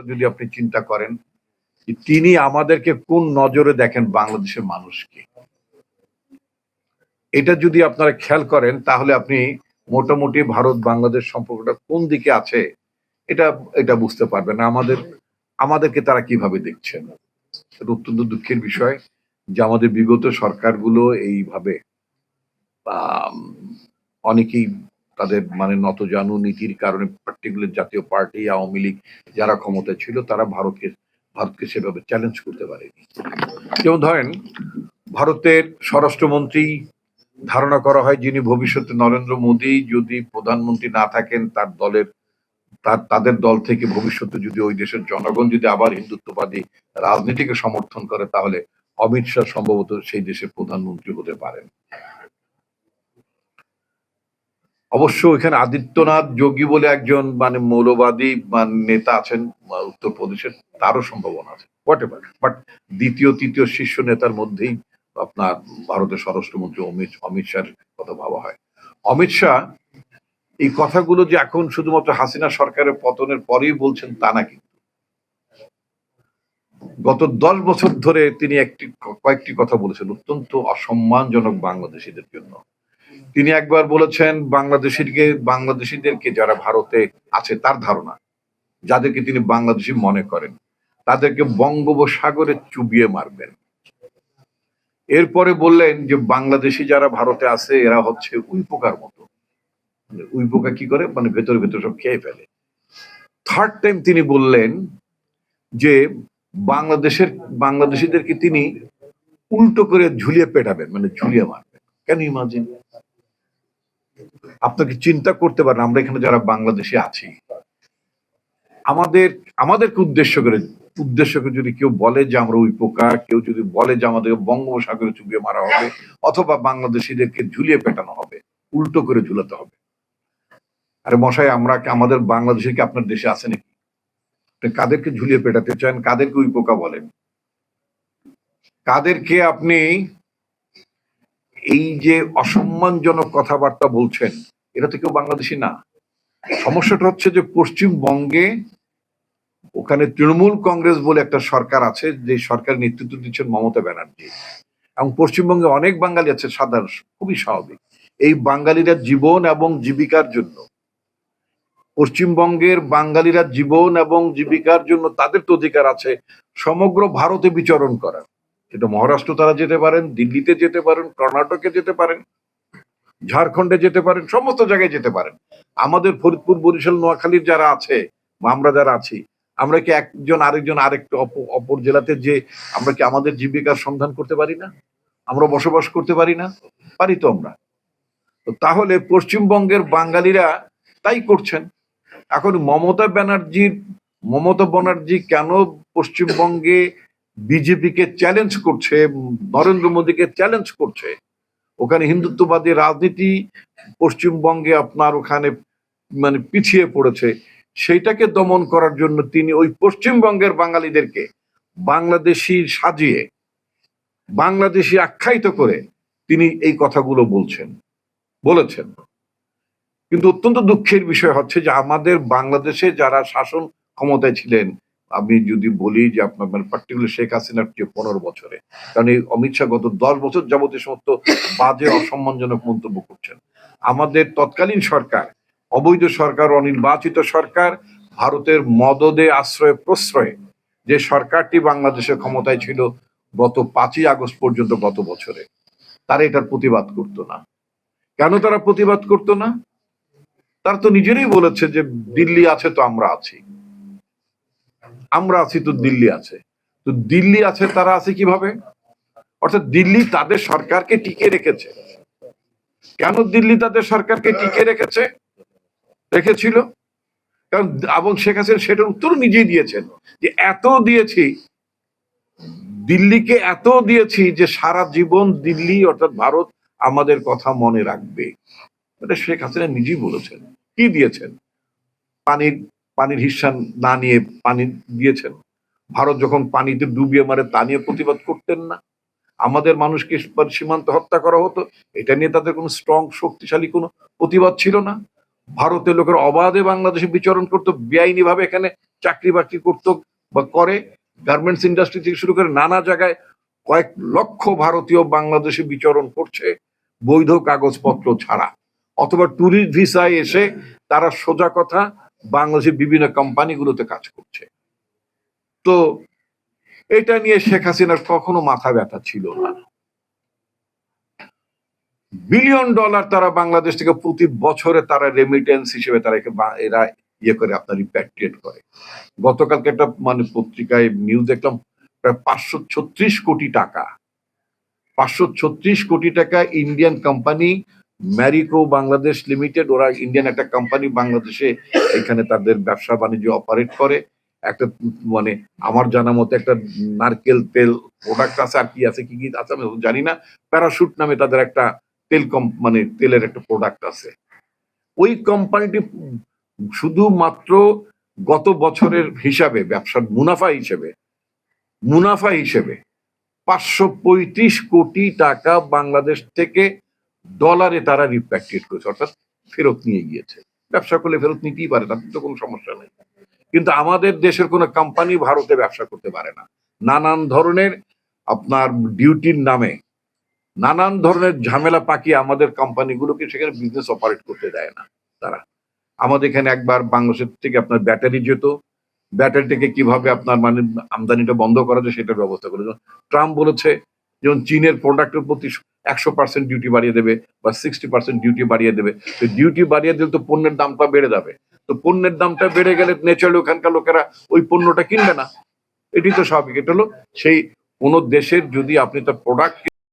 করে যদি আপনি চিন্তা করেন তিনি আমাদেরকে কোন নজরে দেখেন বাংলাদেশের মানুষকে? এটা যদি আপনারা খেয়াল করেন, তাহলে আপনি মোটামুটি ভারত, বাংলাদেশ সম্পর্কটা কোন দিকে আছে, এটা এটা বুঝতে পারবেন। আমাদের, আমাদেরকে তারা কীভাবে দেখছেন? অত্যন্ত দুঃখের বিষয় যে আমাদের বিগত সরকারগুলো এইভাবে অনেকেই তাদের মানে নতজানু নীতির কারণে পার্টিকুলার জাতীয় পার্টি আওয়ামী লীগ যারা ক্ষমতায় ছিল, তারা ভারতকে ভারতকে সেভাবে চ্যালেঞ্জ করতে পারেনি। যেমন ধরেন, ভারতের স্বরাষ্ট্রমন্ত্রী ধারণা করা হয় যিনি ভবিষ্যতে নরেন্দ্র মোদী যদি প্রধানমন্ত্রী না থাকেন, তার দলের, তার, তাদের দল থেকে ভবিষ্যতে যদি ওই দেশের জনগণ যদি আবার হিন্দুত্ববাদী রাজনীতিকে সমর্থন করে, তাহলে অমিত শাহ সম্ভবত সেই দেশের প্রধানমন্ত্রী হতে পারেন। অবশ্য এখানে আদিত্যনাথ যোগী বলে একজন মানে মৌলবাদী নেতা আছেন উত্তরপ্রদেশের তারও সম্ভাবনা আছে। হোয়াট এভার বাট দ্বিতীয়, তৃতীয় শীর্ষ নেতার মধ্যেই আপনার ভারতের স্বরাষ্ট্রমন্ত্রী অমিত অমিত শাহের কথা ভাবা হয়। অমিত শাহ, এই কথাগুলো যে এখন শুধুমাত্র হাসিনা সরকারের পতনের পরেই বলছেন তা না কিন্তু। গত দশ বছর ধরে তিনি একটি, কয়েকটি কথা বলেছেন, অত্যন্ত অসম্মানজনক বাংলাদেশিদের জন্য। তিনি একবার বলেছেন, বাংলাদেশিকে, বাংলাদেশিদেরকে যারা ভারতে আছে, তার ধারণা, যাদেরকে তিনি বাংলাদেশি মনে করেন, তাদেরকে বঙ্গোপসাগরে চুবিয়ে মারবেন। এরপরে বললেন যে, বাংলাদেশি যারা ভারতে আছে, এরা হচ্ছে উই পোকার মতো। মানে উই পোকা কি করে? মানে ভেতরে ভেতরে সব খেয়ে ফেলে। থার্ড টাইম তিনি বললেন যে, বাংলাদেশের, বাংলাদেশিদেরকে তিনি উল্টো করে ঝুলিয়ে পেটাবেন মানে ঝুলিয়ে মারবেন। কেন ইমাজিন আপনাকে চিন্তা করতে পারেন, আমরা এখানে যারা বাংলাদেশে আছি। আমাদের, আমাদেরকে উদ্দেশ্য করে উদ্দেশ্য করে যদি কেউ বলে যে আমরা ওই পোকা কেউ যদি বলে যে আমাদের বঙ্গোপসাগরে চুবিয়ে মারা হবে, অথবা বাংলাদেশিদেরকে ঝুলিয়ে পেটানো হবে, উল্টো করে ঝুলাতে হবে। আরে মশাই, আমরা আমাদের বাংলাদেশে কি আপনার দেশে আছে নাকি? কাদেরকে ঝুলিয়ে পেটাতে চান? কাদেরকে ওই পোকা বলেন? কাদেরকে আপনি এই যে অসম্মানজনক কথাবার্তা বলছেন এটা তো কেউ বাংলাদেশি না। সমস্যাটা হচ্ছে যে পশ্চিমবঙ্গে ওখানে তৃণমূল কংগ্রেস বলে একটা সরকার আছে, যে সরকার নেতৃত্ব দিচ্ছেন মমতা ব্যানার্জি। এবং পশ্চিমবঙ্গে অনেক বাঙালি আছে, সাধারণ, খুবই স্বাভাবিক। এই বাঙালিরা জীবন এবং জীবিকার জন্য, পশ্চিমবঙ্গের বাঙালিরা জীবন এবং জীবিকার জন্য তাদের তো অধিকার আছে, সমগ্র ভারতে বিচরণ করার এটা মহারাষ্ট্র তারা যেতে পারেন, দিল্লিতে যেতে পারেন, কর্ণাটকে যেতে পারেন ঝাড়খণ্ডে যেতে পারেন, সমস্ত জায়গায় যেতে পারেন। আমাদের ফরিদপুর, বরিশাল, নোয়াখালীর যারা আছে, বা আমরা যারা আছি, আমরা কি একজন আরেকজন আরেকটু অপ- অপর জেলাতে যে আমরা কি আমাদের জীবিকার সন্ধান করতে পারি না? আমরা বসবাস করতে পারি না? পারি তো আমরা। তো তাহলে পশ্চিমবঙ্গের বাঙালিরা তাই করছেন। এখন মমতা ব্যানার্জির, মমতা ব্যানার্জি কেন পশ্চিমবঙ্গে বিজেপিকে চ্যালেঞ্জ করছে, নরেন্দ্র মোদীকে চ্যালেঞ্জ করছে? ওখানে হিন্দুত্ববাদী রাজনীতি পশ্চিমবঙ্গে আপনার ওখানে মানে পিছিয়ে পড়েছে। সেইটাকে দমন করার জন্য তিনি ওই পশ্চিমবঙ্গের বাঙালিদেরকে বাংলাদেশি সাজিয়ে, বাংলাদেশি আখ্যায়িত করে তিনি এই কথাগুলো বলছেন, বলেছেন। কিন্তু অত্যন্ত দুঃখের বিষয় হচ্ছে যে আমাদের বাংলাদেশে যারা শাসন ক্ষমতায় ছিলেন আমি যদি বলি যে আপনার মানে পার্টিকুলার শেখ হাসিনার যে পনেরো বছরে, কারণ এই অমিত শাহ গত দশ বছর যাবত এই সমস্ত বাজে, অসম্মানজনক মন্তব্য করছেন। আমাদের তৎকালীন সরকার, অবৈধ সরকার, অনির্বাচিত সরকার, ভারতের মদদে আশ্রয়ে প্রশ্রয়ে যে সরকারটি বাংলাদেশের ক্ষমতায় ছিল গত পাঁচই আগস্ট পর্যন্ত গত বছরে, তারা এটার প্রতিবাদ করতো না। কেন তারা প্রতিবাদ করতো না? তারা তো নিজেরাই বলেছে যে দিল্লি আছে তো আমরা আছি। আমরা আছি তো দিল্লি আছে। তো দিল্লি আছে, তারা আছে কীভাবে? অর্থাৎ দিল্লি তাদের সরকারকে টিকে রেখেছে। কেন দিল্লি তাদের সরকারকে টিকে রেখেছে? রেখেছিল। কারণ এবং শেখ হাসিনা সেটার উত্তর নিজেই দিয়েছেন যে এত দিয়েছি, দিল্লিকে এত দিয়েছি যে সারা জীবন দিল্লি অর্থাৎ ভারত আমাদের কথা মনে রাখবে। এটা শেখ হাসিনা নিজেই বলেছেন। কি দিয়েছেন? পানির পানির হিসান না নিয়ে পানি দিয়েছেন। ভারত যখন পানিতে ডুবিয়ে মারে তা নিয়ে প্রতিবাদ করতেন না। আমাদের মানুষকে সীমান্ত হত্যা করা হতো। এটা নিয়ে তাদের কোনো স্ট্রং শক্তিশালী কোনো প্রতিবাদ ছিল না। ভারতের লোকের অবাধে বাংলাদেশে বিচরণ করতো বেআইনি ভাবে এখানে চাকরি বাকরি করত বা করে। গার্মেন্টস ইন্ডাস্ট্রি থেকে শুরু করে নানা জায়গায় কয়েক লক্ষ ভারতীয় বাংলাদেশে বিচরণ করছে বৈধ কাগজপত্র ছাড়া। অথবা ট্যুরিস্ট ভিসায় এসে তারা সোজা কথা বাংলাদেশের বিভিন্ন কোম্পানিগুলোতে কাজ করছে। তো এটা নিয়ে শেখ হাসিনার কখনো মাথা ব্যথা ছিল না। বিলিয়ন ডলার তারা বাংলাদেশ থেকে প্রতি বছরে তারা রেমিটেন্স হিসেবে তারা এরা ইয়ে করে, আপনার রিপ্যাট্রিয়েট করে। গতকালকে একটা মানে পত্রিকায় নিউজ দেখলাম, প্রায় পাঁচশো ছত্রিশ কোটি টাকা। পাঁচশো ছত্রিশ কোটি টাকা Indian company Marico Bangladesh limited ওরা ইন্ডিয়ান একটা কোম্পানি বাংলাদেশে এখানে তাদের ব্যবসা বাণিজ্য অপারেট করে। একটা মানে আমার জানা মতে একটা নারকেল তেল প্রোডাক্ট আছে, আর কি আছে, কি কি আছে আমি জানি না। প্যারাশুট নামে তাদের একটা তেল কম মানে তেলের একটা প্রোডাক্ট আছে। ওই কোম্পানিটি শুধুমাত্র গত বছরের হিসাবে, ব্যবসার মুনাফা হিসেবে মুনাফা হিসেবে পাঁচশো পঁয়ত্রিশ কোটি টাকা বাংলাদেশ থেকে ডলারে তারা রিপ্যাট্রিয়েট করেছে, অর্থাৎ ফেরত নিয়ে গিয়েছে। ব্যবসা করলে ফেরত নিতেই পারে, তাতে তো কোনো সমস্যা নেই। কিন্তু আমাদের দেশের কোনো কোম্পানি ভারতে ব্যবসা করতে পারে না। নানান ধরনের আপনার ডিউটির নামে, নানান ধরনের ঝামেলা পাকিয়ে আমাদের কোম্পানিগুলোকে সেখানে বিজনেস অপারেট করতে দেয় না তারা। আমাদের এখানে একবার বাংলাদেশের থেকে আপনার ব্যাটারি যেত ব্যাটারি থেকে কীভাবে আপনার মানে আমদানিটা বন্ধ করা যায় সেটার ব্যবস্থা করে ট্রাম্প বলেছে, যেমন চীনের প্রোডাক্টের প্রতি একশো পার্সেন্ট ডিউটি বাড়িয়ে দেবে বা সিক্সটি পার্সেন্ট ডিউটি বাড়িয়ে দেবে। তো ডিউটি বাড়িয়ে দিলে তো পণ্যের দামটা বেড়ে যাবে। তো পণ্যের দামটা বেড়ে গেলে নেচারালি ওখানকার লোকেরা ওই পণ্যটা কিনবে না। এটি তো স্বাভাবিক। এটা হলো সেই কোনো দেশের যদি আপনি তার প্রোডাক্ট